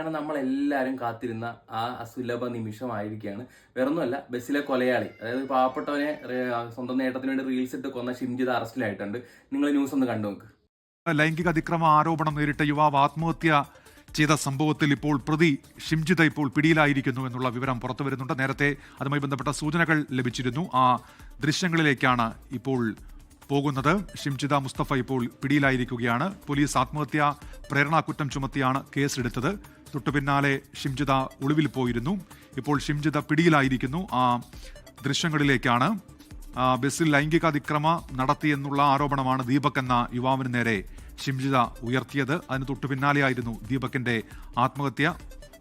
അങ്ങനെ നമ്മൾ എല്ലാവരും കാത്തിരുന്ന ആ അസുലഭ നിമിഷമായിരിക്കുകയാണ്. വേറൊന്നുമല്ല ബസ്സിലെ കൊലയാളി അതായത് പാവപ്പെട്ടവനെ സ്വന്തം നേട്ടത്തിന് വേണ്ടി റീൽസ് ഇട്ട് കൊന്ന ഷിംജിത് അറസ്റ്റിലായിട്ടുണ്ട്. നിങ്ങൾ ന്യൂസ് ഒന്ന് കണ്ടു നോക്ക്. ലൈംഗിക അതിക്രമ ആരോപണം നേരിട്ട യുവാവ് ആത്മഹത്യ ചെയ്ത സംഭവത്തിൽ ഇപ്പോൾ പ്രതി ഷിംജിത ഇപ്പോൾ പിടിയിലായിരിക്കുന്നു എന്നുള്ള വിവരം പുറത്തു വരുന്നുണ്ട്. നേരത്തെ അതുമായി ബന്ധപ്പെട്ട സൂചനകൾ ലഭിച്ചിരുന്നു. ആ ദൃശ്യങ്ങളിലേക്കാണ് ഇപ്പോൾ പോകുന്നത്. ഷിംജിത മുസ്തഫ ഇപ്പോൾ പിടിയിലായിരിക്കുകയാണ്. പോലീസ് ആത്മഹത്യ പ്രേരണാകുറ്റം ചുമത്തിയാണ് കേസെടുത്തത്. തൊട്ടു പിന്നാലെ ഷിംജിത ഒളിവിൽ പോയിരുന്നു. ഇപ്പോൾ ഷിംജിത പിടിയിലായിരിക്കുന്നു. ആ ദൃശ്യങ്ങളിലേക്കാണ് ബസ്സിൽ ലൈംഗിക അതിക്രമ നടത്തിയെന്നുള്ള ആരോപണമാണ് ദീപക് എന്ന യുവാവിന് നേരെ ഷിംജിത ഉയർത്തിയത്. അതിന് തൊട്ടു പിന്നാലെയായിരുന്നു ദീപകിന്റെ ആത്മഹത്യ.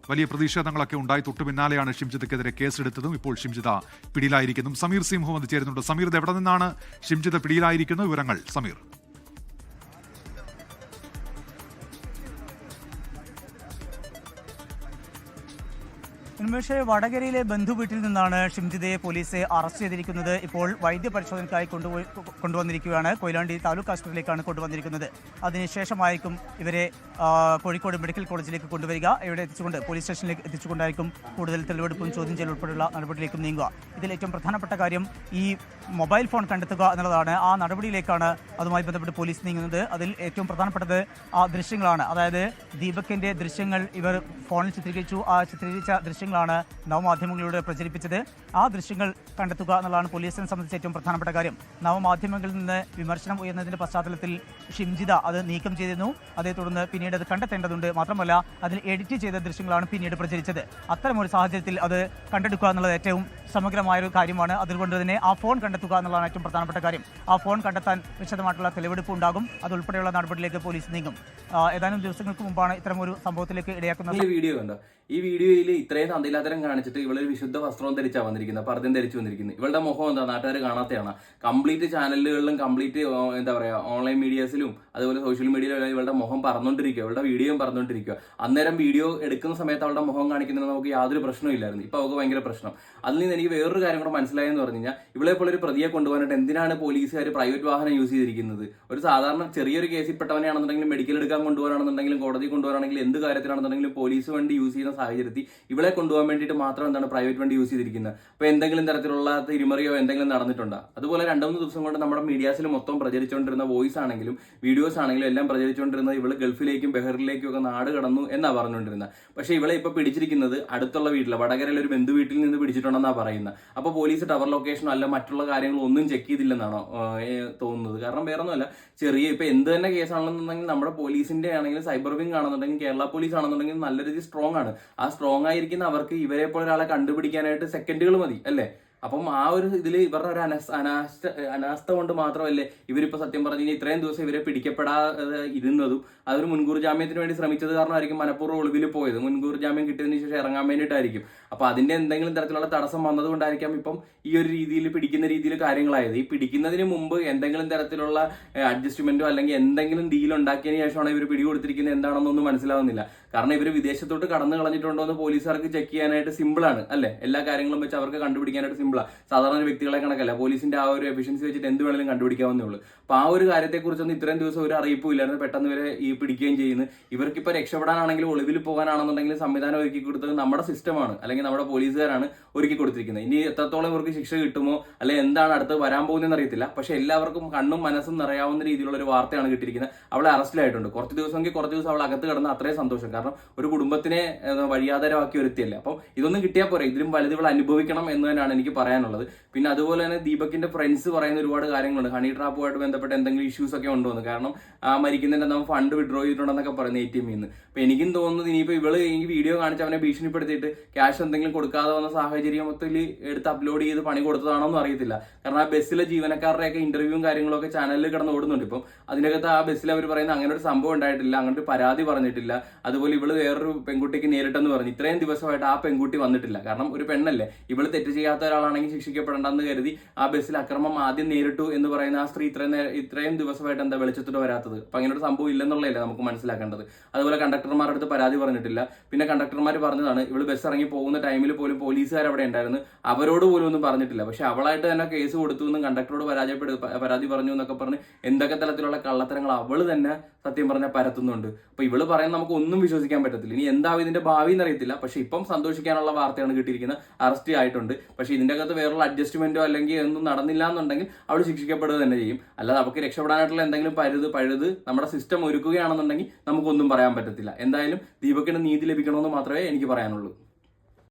വലിയ പ്രതിഷേധങ്ങളൊക്കെ ഉണ്ടായി. തൊട്ടു പിന്നാലെയാണ് ഷിംജിതയ്ക്കെതിരെ കേസെടുത്തതും ഇപ്പോൾ ഷിംജിത പിടിയിലായിരിക്കുന്നു. സമീർ സി മുഹമ്മദ് ചേരുന്നുണ്ട്. സമീർ എവിടെ നിന്നാണ് ഷിംജിത പിടിയിലായിരിക്കുന്ന? വിവരങ്ങൾ സമീർ. ഉന്മേഷ് വടകരയിലെ ബന്ധു വീട്ടിൽ നിന്നാണ് ഷിംജിതയെ പോലീസ് അറസ്റ്റ് ചെയ്തിരിക്കുന്നത്. ഇപ്പോൾ വൈദ്യപരിശോധനയ്ക്കായി കൊണ്ടുപോയി കൊണ്ടുവന്നിരിക്കുകയാണ്. കൊയിലാണ്ടി താലൂക്ക് ആശുപത്രിയിലേക്കാണ് കൊണ്ടുവന്നിരിക്കുന്നത്. അതിനുശേഷമായിരിക്കും ഇവരെ കോഴിക്കോട് മെഡിക്കൽ കോളേജിലേക്ക് കൊണ്ടുവരിക. ഇവിടെ എത്തിച്ചുകൊണ്ട് പോലീസ് സ്റ്റേഷനിലേക്ക് എത്തിച്ചുകൊണ്ടായിരിക്കും കൂടുതൽ തെളിവെടുപ്പും ചോദ്യം ചെയ്യൽ ഉൾപ്പെടെയുള്ള നീങ്ങുക. ഇതിൽ ഏറ്റവും പ്രധാനപ്പെട്ട കാര്യം ഈ മൊബൈൽ ഫോൺ കണ്ടെത്തുക എന്നുള്ളതാണ്. ആ നടപടിയിലേക്കാണ് അതുമായി ബന്ധപ്പെട്ട് പോലീസ് നീങ്ങുന്നത്. അതിൽ ഏറ്റവും പ്രധാനപ്പെട്ടത് ആ ദൃശ്യങ്ങളാണ്. അതായത് ദീപക്കിന്റെ ദൃശ്യങ്ങൾ ഇവർ ഫോണിൽ ചിത്രീകരിച്ചു. ആ ചിത്രീകരിച്ച ദൃശ്യങ്ങളാണ് നവമാധ്യമങ്ങളിലൂടെ പ്രചരിപ്പിച്ചത്. ആ ദൃശ്യങ്ങൾ കണ്ടെത്തുക എന്നുള്ളതാണ് പോലീസിനെ സംബന്ധിച്ച് ഏറ്റവും പ്രധാനപ്പെട്ട കാര്യം. നവമാധ്യമങ്ങളിൽ നിന്ന് വിമർശനം ഉയർന്നതിന്റെ പശ്ചാത്തലത്തിൽ ഷിംജിത അത് നീക്കം ചെയ്തിരുന്നു. അതേ തുടർന്ന് പിന്നീട് അത് കണ്ടെത്തേണ്ടതുണ്ട്. മാത്രമല്ല അതിൽ എഡിറ്റ് ചെയ്ത ദൃശ്യങ്ങളാണ് പിന്നീട് പ്രചരിച്ചത്. അത്തരമൊരു സാഹചര്യത്തിൽ അത് കണ്ടെടുക്കുക എന്നുള്ളത് ഏറ്റവും സമഗ്രമായ ഒരു കാര്യമാണ്. അതുകൊണ്ട് തന്നെ ആ ഫോൺ കണ്ടെത്തുക എന്നുള്ളതാണ് ഏറ്റവും പ്രധാനപ്പെട്ട കാര്യം. ആ ഫോൺ കണ്ടെത്താൻ വിശദമായിട്ടുള്ള തെളിവെടുപ്പ് ഉണ്ടാകും. അതുൾപ്പെടെയുള്ള നടപടിയിലേക്ക് പോലീസ് നീങ്ങും. ഏതാനും ദിവസങ്ങൾക്ക് മുമ്പാണ് ഇത്തരം ഒരു സംഭവത്തിലേക്ക് ഇടയാക്കുന്നത്. ഈ വീഡിയോ കണ്ടോ? ഈ വീഡിയോയിൽ ഇത്രയും തന്തിലാതരം കാണിച്ചിട്ട് ഇവളൊരു വിശുദ്ധ വസ്ത്രവും ധരിച്ചാ വന്നിരിക്കുന്നത് പർദ്ദം ധരിച്ചു വന്നിരിക്കുന്നത് ഇവളുടെ മുഖം എന്താ? നാട്ടുകാർ കാണാത്തതാണ് കംപ്ലീറ്റ് ചാനലുകളിലും കംപ്ലീറ്റ് എന്താ പറയാ ഓൺലൈൻ മീഡിയസിലും അതുപോലെ സോഷ്യൽ മീഡിയയിലും ഇവളുടെ മുഖം പറന്നുകൊണ്ടിരിക്കുക ഇവളുടെ വീഡിയോയും പറന്നുകൊണ്ടിരിക്കുക അന്നേരം വീഡിയോ എടുക്കുന്ന സമയത്ത് അവളുടെ മുഖം കാണിക്കുന്നത് നമുക്ക് യാതൊരു പ്രശ്നവും ഇല്ലായിരുന്നു. ഇപ്പൊ അവൾക്ക് ഭയങ്കര പ്രശ്നം. അതിൽ നിന്ന് എനിക്ക് വേറൊരു കാര്യം കൂടെ മനസ്സിലായെന്ന് പറഞ്ഞു കഴിഞ്ഞാൽ ഇവളെ പോലെ ഒരു പ്രതിയെ കൊണ്ടുപോകാനായിട്ട് എന്തിനാണ് പോലീസുകാർ പ്രൈവറ്റ് വാഹനം യൂസ് ചെയ്തിരിക്കുന്നത്? ഒരു സാധാരണ ചെറിയൊരു കേസിൽ പെട്ടവനെയാണെന്നുണ്ടെങ്കിലും മെഡിക്കൽ എടുക്കാൻ കൊണ്ടുപോകാനാണെന്നുണ്ടെങ്കിലും കോടതി കൊണ്ടുപോകാനാണെങ്കിലും എന്ത് കാര്യത്തിലാണെന്നുണ്ടെങ്കിലും പോലീസ് വണ്ടി യൂസ് ചെയ്യുന്ന സാഹചര്യത്തിൽ ഇവളെ കൊണ്ടുപോകാൻ വേണ്ടിയിട്ട് മാത്രം എന്താണ് പ്രൈവറ്റ് വണ്ടി യൂസ് ചെയ്തിരിക്കുന്നത്? അപ്പോൾ എന്തെങ്കിലും തരത്തിലുള്ള തിരിമറിയോ എന്തെങ്കിലും നടന്നിട്ടുണ്ടോ? അതുപോലെ രണ്ടുമൂന്ന് ദിവസം കൊണ്ട് നമ്മുടെ മീഡിയാസിൽ മൊത്തം പ്രചരിച്ചുകൊണ്ടിരുന്ന വോയിസ് ആണെങ്കിലും വീഡിയോസ് ആണെങ്കിലും എല്ലാം പ്രചരിച്ചുകൊണ്ടിരുന്നത് ഇവൾ ഗൾഫിലേക്കും ബെഹറിലേക്കും ഒക്കെ നാട് കടന്നു എന്നാ പറഞ്ഞുകൊണ്ടിരുന്നത്. പക്ഷേ ഇവളെ ഇപ്പൊ പിടിച്ചിരിക്കുന്നത് അടുത്തുള്ള വീട്ടിൽ വടകരയിലെ ഒരു ബന്ധു വീട്ടിൽ നിന്ന് പിടിച്ചിട്ടുണ്ടെന്നാ പറയുന്നത്. അപ്പോൾ പോലീസ് ടവർ ലൊക്കേഷനോ അല്ല മറ്റുള്ള കാര്യങ്ങളോ ഒന്നും ചെക്ക് ചെയ്തില്ലെന്നാണോ തോന്നുന്നത്. കാരണം വേറൊന്നുമല്ല ചെറിയ ഇപ്പൊ എന്ത് തന്നെ കേസാണെന്നുണ്ടെങ്കിൽ നമ്മുടെ പോലീസിന്റെ ആണെങ്കിലും സൈബർ വിങ് ആണെന്നുണ്ടെങ്കിൽ കേരള പോലീസ് ആണെന്നുണ്ടെങ്കിൽ നല്ല രീതിയിൽ സ്ട്രോങ് ആണ്. ആ സ്ട്രോങ് ആയിരിക്കുന്ന അവർക്ക് ഇവരെ പോലെ ഒരാളെ കണ്ടുപിടിക്കാനായിട്ട് സെക്കൻഡുകൾ മതി അല്ലേ? അപ്പം ആ ഒരു ഇതിൽ ഇവരുടെ ഒരു അനസ് അനാസ്ഥ അനാസ്ഥ കൊണ്ട് മാത്രമല്ലേ ഇവരിപ്പോൾ സത്യം പറഞ്ഞു കഴിഞ്ഞാൽ ഇത്രയും ദിവസം ഇവരെ പിടിക്കപ്പെടാതെ ഇരുന്നതും അതൊരു മുൻകൂർ ജാമ്യത്തിന് വേണ്ടി ശ്രമിച്ചത് കാരണമായിരിക്കും മനഃപൂർവം ഒളിവിൽ പോയത്. മുൻകൂർ ജാമ്യം കിട്ടിയതിന് ശേഷം ഇറങ്ങാൻ വേണ്ടിയിട്ടായിരിക്കും. അപ്പോൾ അതിന്റെ എന്തെങ്കിലും തരത്തിലുള്ള തടസ്സം വന്നതുകൊണ്ടായിരിക്കാം ഇപ്പം ഈ ഒരു രീതിയിൽ പിടിക്കുന്ന രീതിയിൽ കാര്യങ്ങളായത്. ഈ പിടിക്കുന്നതിന് മുമ്പ് എന്തെങ്കിലും തരത്തിലുള്ള അഡ്ജസ്റ്റ്മെന്റോ അല്ലെങ്കിൽ എന്തെങ്കിലും ഡീൽ ഉണ്ടാക്കിയതിന് ശേഷമാണ് ഇവർ പിടികൊടുത്തിരിക്കുന്നത് എന്താണെന്നൊന്നും മനസ്സിലാവുന്നില്ല. കാരണം ഇവർ വിദേശത്തോട്ട് കടന്നു കളഞ്ഞിട്ടുണ്ടോ എന്ന് പോലീസുകാർക്ക് ചെക്ക് ചെയ്യാനായിട്ട് സിമ്പിളാണ് അല്ലെ? എല്ലാ കാര്യങ്ങളും വെച്ച് അവർക്ക് കണ്ടുപിടിക്കാനായിട്ട് സിമ്പിളാണ് സാധാരണ വ്യക്തികളെ കണക്കല്ല പോലീസിന്റെ ആ ഒരു എഫിഷ്യൻസി വെച്ചിട്ട് എന്ത് വേണമെങ്കിലും കണ്ടുപിടിക്കാവുന്നേ ഉള്ളൂ. അപ്പൊ ആ ഒരു കാര്യത്തെക്കുറിച്ചൊന്നും ഇത്രയും ദിവസം ഒരു അറിയിപ്പും ഇല്ലായിരുന്നു. പെട്ടെന്ന് ഇവരെ ഈ പിടിക്കുകയും ചെയ്യുന്നു. ഇവർക്കിപ്പോൾ രക്ഷപ്പെടാനാണെങ്കിലും ഒളിവിൽ പോകാനാണെന്നുണ്ടെങ്കിൽ സംവിധാനം ഒരുക്കി കൊടുത്തത് നമ്മുടെ സിസ്റ്റമാണ് അല്ലെങ്കിൽ നമ്മുടെ പോലീസുകാരാണ് ഒരുക്കി കൊടുത്തിരിക്കുന്നത്. ഇനി എത്രത്തോളം ഇവർക്ക് ശിക്ഷ കിട്ടുമോ അല്ലെ എന്താണ് അടുത്ത് വരാൻ പോകുന്നതെന്ന് അറിയത്തില്ല. പക്ഷെ എല്ലാവർക്കും കണ്ണും മനസ്സും നിറയാവുന്ന രീതിയിലുള്ള ഒരു വാർത്തയാണ് കിട്ടിയിരിക്കുന്നത്. അവളെ അറസ്റ്റിലായിട്ടുണ്ട് കുറച്ച് ദിവസമെങ്കിൽ കുറച്ച് ദിവസം അവൾ അകത്ത് കിടന്ന് അത്രയും സന്തോഷം. കാരണം ഒരു കുടുംബത്തിനെ വഴിയാധാരമാക്കി ഒരുത്തിയല്ലേ അപ്പം ഇതൊന്നും കിട്ടിയാൽ പോരെ. ഇതിലും വലുത് ഇവൾ അനുഭവിക്കണം എന്ന് തന്നെയാണ് എനിക്ക് പറയാനുള്ളത്. പിന്നെ അതുപോലെ തന്നെ ദീപകിന്റെ ഫ്രണ്ട്സ് പറയുന്ന ഒരുപാട് കാര്യങ്ങളുണ്ട്. ഹണി ട്രാപ്പുമായിട്ട് ബന്ധപ്പെട്ട എന്തെങ്കിലും ഇഷ്യൂസ് ഒക്കെ ഉണ്ടോ എന്ന്. കാരണം ആ മരിക്കുന്നതിന്റെ നമ്മൾ ഫണ്ട് വിഡ്രോ ചെയ്തിട്ടുണ്ടെന്നൊക്കെ പറയുന്നത് എ ടി എമ്മിൽ നിന്ന്. അപ്പൊ എനിക്കും തോന്നുന്നത് ഇനിയിപ്പോ ഇവൾ ഈ വീഡിയോ കാണിച്ച് അവനെ ഭീഷണിപ്പെടുത്തിയിട്ട് ക്യാഷ് എന്തെങ്കിലും കൊടുക്കാതെ വന്ന സാഹചര്യത്തിൽ എടുത്ത് അപ്ലോഡ് ചെയ്ത് പണി കൊടുത്തതാണോ എന്ന് അറിയത്തില്ല. കാരണം ആ ബസ്സിലെ ജീവനക്കാരുടെയൊക്കെ ഇന്റർവ്യൂവും കാര്യങ്ങളൊക്കെ ചാനലിൽ കിടന്ന് ഓടുന്നുണ്ട്. ഇപ്പം അതിനകത്ത് ആ ബസ്സിൽ അവർ പറയുന്ന അങ്ങനെ ഒരു സംഭവം ഉണ്ടായിട്ടില്ല. അങ്ങനെ ഒരു പരാതി പറഞ്ഞിട്ടില്ല. അതുപോലെ ഇവൾ വേറൊരു പെൺകുട്ടിക്ക് നേരിട്ടെന്ന് പറഞ്ഞു. ഇത്രയും ദിവസമായിട്ട് ആ പെൺകുട്ടി വന്നിട്ടില്ല. കാരണം ഒരു പെണ്ണല്ലേ? ഇവൾ തെറ്റ് ചെയ്യാത്ത ഒരാളാണെങ്കിൽ ശിക്ഷിക്കപ്പെടേണ്ടെന്ന് കരുതി ആ ബസ്സിൽ അക്രമം ആദ്യം നേരിട്ടു എന്ന് പറയുന്ന ആ സ്ത്രീ ഇത്രയും ഇത്രയും ദിവസമായിട്ട് എന്താ വെളിച്ചത്തോട്ട് വരാത്തത്? അപ്പൊ അങ്ങനെ ഒരു സംഭവം ഇല്ലെന്നുള്ളതല്ലേ നമുക്ക് മനസ്സിലാക്കേണ്ടത്? അതുപോലെ കണ്ടക്ടർമാരുടെ അടുത്ത് പരാതി പറഞ്ഞിട്ടില്ല. പിന്നെ കണ്ടക്ടർമാർ പറഞ്ഞതാണ് ഇവൾ ബസ് ഇറങ്ങി പോകുന്ന ടൈമിൽ പോലും പോലീസുകാർ അവിടെ ഉണ്ടായിരുന്നു. അവരോട് പോലും ഒന്നും പറഞ്ഞിട്ടില്ല. പക്ഷെ അവളായിട്ട് തന്നെ കേസ് കൊടുത്തു എന്നും കണ്ടക്ടറോട് പരാജയപ്പെടു പരാതി പറഞ്ഞു എന്നൊക്കെ പറഞ്ഞ് എന്തൊക്കെ തരത്തിലുള്ള കള്ളത്തരങ്ങൾ അവൾ തന്നെ സത്യം പറഞ്ഞാൽ പരത്തുന്നുണ്ട്. അപ്പൊ ഇവൾ പറയാൻ നമുക്ക് ഒന്നും വിശ്വസിക്കാൻ വിശ്വസിക്കാൻ പറ്റത്തില്ല. ഇനി എന്താവും ഇതിന്റെ ഭാവി എന്നറിയത്തില്ല. പക്ഷെ ഇപ്പം സന്തോഷിക്കാനുള്ള വാർത്തയാണ് കിട്ടിയിരിക്കുന്നത്. അറസ്റ്റ് ആയിട്ടുണ്ട്. പക്ഷെ ഇതിന്റെ അകത്ത് വേറെയുള്ള അഡ്ജസ്റ്റ്മെന്റോ അല്ലെങ്കിൽ ഒന്നും നടന്നില്ല എന്നുണ്ടെങ്കിൽ അവൾ ശിക്ഷിക്കപ്പെടുക തന്നെ ചെയ്യും. അല്ലാതെ അവർക്ക് രക്ഷപ്പെടാനായിട്ടുള്ള എന്തെങ്കിലും പഴുത് പഴുത് നമ്മുടെ സിസ്റ്റം ഒരുക്കുകയാണെന്നുണ്ടെങ്കിൽ നമുക്കൊന്നും പറയാൻ പറ്റത്തില്ല. എന്തായാലും ദീപക്കിന് നീതി ലഭിക്കണമെന്ന് മാത്രമേ എനിക്ക് പറയാനുള്ളൂ.